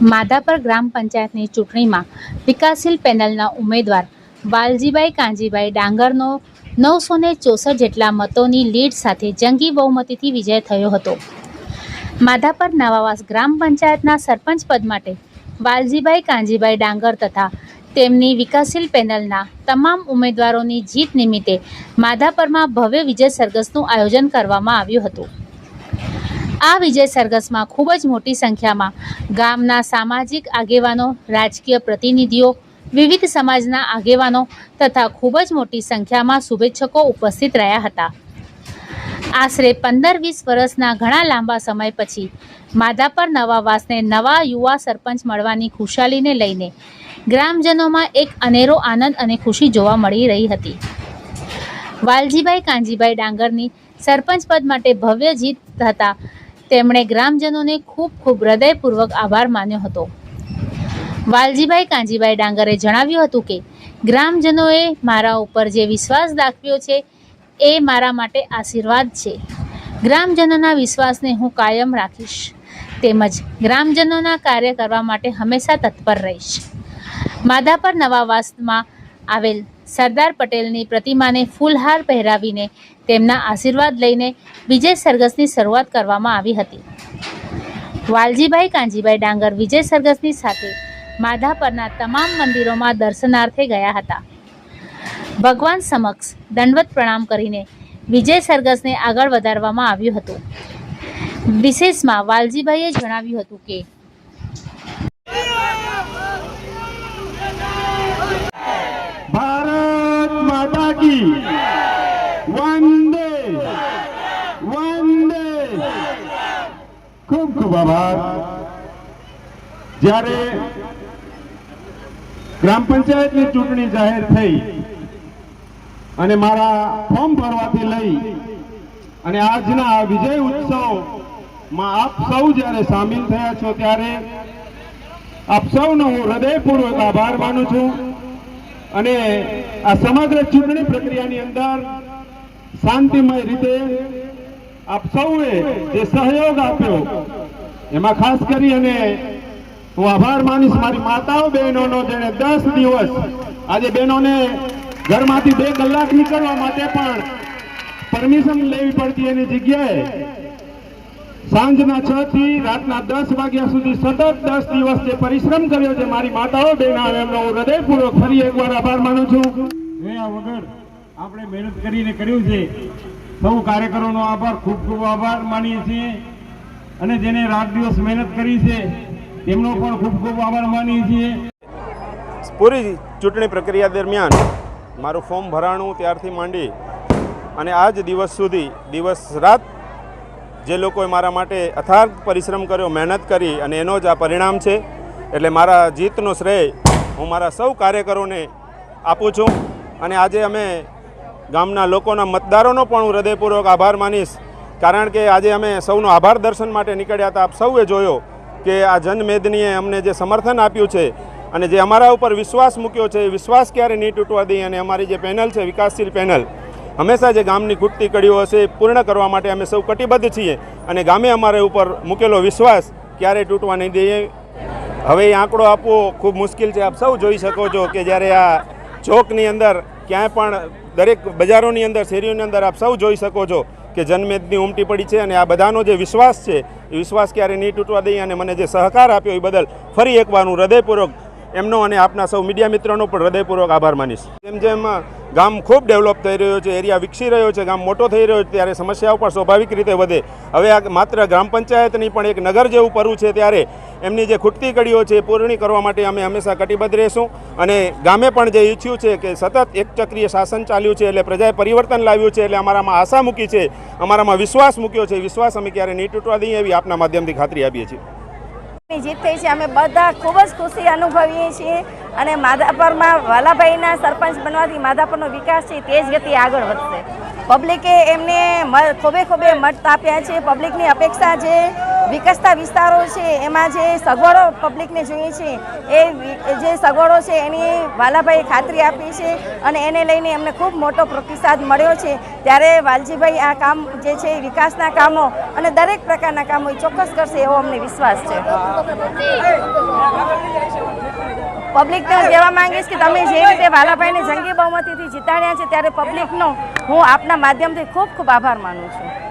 માધાપર ગ્રામ પંચાયતની ચૂંટણીમાં વિકાસશીલ પેનલના ઉમેદવાર વાલજીભાઈ કાંજીભાઈ ડાંગરનો નવસો ને ચોસઠ જેટલા મતોની લીડ સાથે જંગી બહુમતીથી વિજય થયો હતો. માધાપર નવાવાસ ગ્રામ પંચાયતના સરપંચ પદ માટે વાલજીભાઈ કાંજીભાઈ ડાંગર તથા તેમની વિકાસશીલ પેનલના તમામ ઉમેદવારોની જીત નિમિત્તે માધાપરમાં ભવ્ય વિજય સરઘસનું આયોજન કરવામાં આવ્યું હતું. આ વિજય સરઘસમાં ખૂબ જ મોટી સંખ્યામાં ગામના સામાજિક આગેવાનો, રાજકીય પ્રતિનિધિઓ, વિવિધ સમાજના આગેવાનો તથા ખૂબ જ મોટી સંખ્યામાં શુભેચ્છકો ઉપસ્થિત રહ્યા હતા. આશરે પંદર વીસ વર્ષના ઘણા લાંબા સમય પછી માધાપર નવાવાસને નવા યુવા સરપંચ મળવાની ખુશાલીને લઈને ગ્રામજનોમાં એક અનેરો આનંદ અને ખુશી જોવા મળી રહી હતી. વાલજીભાઈ કાંજીભાઈ ડાંગરની સરપંચ પદ માટે ભવ્ય જીત થતાં તેમણે ગ્રામજનોને ખૂબ ખૂબ હૃદયપૂર્વક આભાર માન્યો હતો. વાલજીભાઈ કાંજીભાઈ ડાંગરે જણાવ્યું હતું કે, ગ્રામજનોએ મારા ઉપર જે વિશ્વાસ દાખવ્યો છે, એ મારા માટે આશીર્વાદ છે. ગ્રામજનોના વિશ્વાસને હું કાયમ રાખીશ. તેમજ ગ્રામજનોના કાર્ય કરવા માટે હંમેશા તત્પર રહીશ. માધાપર નવાવાસમાં આવેલ સરદાર પટેલની પ્રતિમાને ફૂલહાર પહેરાવીને તેમના આશીર્વાદ લઈને વિજય સરઘસની શરૂઆત કરવામાં આવી હતી. વાલજીભાઈ કાંજીભાઈ ડાંગર વિજય સરઘસની સાથે માધાપરના તમામ મંદિરોમાં દર્શનાર્થે ગયા હતા. ભગવાન સમક્ષ દંડવત પ્રણામ કરીને વિજય સરઘસને આગળ વધારવામાં આવ્યું હતું. વિશેષમાં વાલજીભાઈએ જણાવ્યું હતું કે, ભારત માતા કી ખૂબ આભાર. જ્યારે ગ્રામ પંચાયતની ચૂંટણી જાહેર થઈ અને મારા ફોર્મ ભરવાથી લઈ અને આજના આ વિજય ઉત્સવમાં આપ સૌ જ્યારે સામેલ થયા છો ત્યારે આપ સૌનો હું હૃદયપૂર્વક આભાર માનું છું અને આ સમગ્ર ચૂંટણી પ્રક્રિયાની અંદર શાંતિમય રીતે આપ સૌએ જે સહયોગ આપ્યો એમાં ખાસ કરી અને હું આભાર માનીશ મારી માતાઓ બહેનોનો જેણે દસ દિવસ આજે બહેનોને ઘરમાંથી બે કલાક નીકળવા માટે પણ પરમિશન લેવી પડતી એની જગ્યાએ સાંજના છ થી રાતના દસ વાગ્યા સુધી સતત દસ દિવસ જે પરિશ્રમ કર્યો છે મારી માતાઓ બહેનો એમનો હું હૃદયપૂર્વક ફરી એકવાર આભાર માનું છું. જોયા વગર આપણે મહેનત કરીને કર્યું છે. સૌ કાર્યકરોનો આભાર, ખૂબ ખૂબ આભાર માનીએ છીએ. અને જેને રાત દિવસ મહેનત કરી છે, તેમનો પણ ખૂબ ખૂબ આભાર માનીએ છીએ. પૂરી ચૂંટણી પ્રક્રિયા દરમિયાન મારું ફોર્મ ભરાણું ત્યારથી માંડી અને આજ દિવસ સુધી દિવસ રાત જે લોકોએ મારા માટે અથાર્થ પરિશ્રમ કર્યો, મહેનત કરી અને એનો જ આ પરિણામ છે, એટલે મારા જીતનો શ્રેય હું મારા સૌ કાર્યકરોને આપું છું. અને આજે અમે ગામના લોકોના મતદારોનો પણ હું હૃદયપૂર્વક આભાર માનીશ. કારણ કે આજે અમે સૌનો આભાર દર્શન માટે નીકળ્યા હતા. આપ સૌએ જોયો કે આ જનમેદનીએ અમને જે સમર્થન આપ્યું છે અને જે અમારા ઉપર વિશ્વાસ મૂક્યો છે, એ વિશ્વાસ ક્યારે નહીં તૂટવા દઈએ અને અમારી જે પેનલ છે, વિકાસશીલ પેનલ, હંમેશા જે ગામની ખૂટતી કડીઓ હશે એ પૂર્ણ કરવા માટે અમે સૌ કટિબદ્ધ છીએ અને ગામે અમારા ઉપર મૂકેલો વિશ્વાસ ક્યારેય તૂટવા નહીં દઈએ. હવે એ આંકડો આપવો ખૂબ મુશ્કેલ છે. આપ સૌ જોઈ શકો છો કે જ્યારે આ ચોકની અંદર ક્યાંય પણ દરેક બજારોની અંદર, શેરીઓની અંદર આપ સૌ જોઈ શકો છો કે જનમેદની ઉમટી પડી છે અને આ બધાનો જે વિશ્વાસ છે, એ વિશ્વાસ ક્યારે નહીં તૂટવા દઈએ અને મને જે સહકાર આપ્યો એ બદલ ફરી એકવાર હું હૃદયપૂર્વક એમનો અને આપના સૌ મીડિયા મિત્રોનો પણ હૃદયપૂર્વક આભાર માનીશ. જેમ જેમ ગામ ખૂબ ડેવલપ થઈ રહ્યો છે, એરિયા વિકસી રહ્યો છે, ગામ મોટો થઈ રહ્યો છે, ત્યારે સમસ્યાઓ પણ સ્વાભાવિક રીતે વધે. હવે આ માત્ર ગ્રામ પંચાયતની પણ એક નગર જેવું પરવું છે, ત્યારે એમની જે ખૂટતી કડીઓ છે એ પૂર્ણી કરવા માટે અમે હંમેશા કટિબદ્ધ રહીશું. અને ગામે પણ જે ઈચ્છ્યું છે કે સતત એક ચક્રીય શાસન ચાલ્યું છે, એટલે પ્રજાએ પરિવર્તન લાવ્યું છે, એટલે અમારામાં આશા મૂકી છે, અમારામાં વિશ્વાસ મૂક્યો છે. વિશ્વાસ અમે ક્યારે નહીં તૂટવા દઈએ એવી આપના માધ્યમથી ખાતરી આપીએ છીએ. જીત થઈ છે. અમે બધા ખૂબ જ ખુશી અનુભવીએ છીએ અને માધાપરમાં વાલાભાઈના સરપંચ બનવાથી માધાપરનો વિકાસ છે તેજ ગતિ આગળ વધશે. પબ્લિકે એમને ખોબે ખોબે મત આપ્યા છે. પબ્લિકની અપેક્ષા છે વિકસતા વિસ્તારો છે, એમાં જે સગવડો પબ્લિકને જોઈએ છે, એ જે સગવડો છે, એની વાલાભાઈએ ખાતરી આપી છે અને એને લઈને એમને ખૂબ મોટો પ્રતિસાદ મળ્યો છે. ત્યારે વાલજીભાઈ આ કામ જે છે વિકાસના કામો અને દરેક પ્રકારના કામો ચોક્કસ કરશે એવો અમને વિશ્વાસ છે. પબ્લિકને હું કહેવા માંગીશ કે તમે જે રીતે વાલાભાઈને જંગી બહુમતીથી જીતાડ્યા છે, ત્યારે પબ્લિકનો હું આપના માધ્યમથી ખૂબ ખૂબ આભાર માનું છું.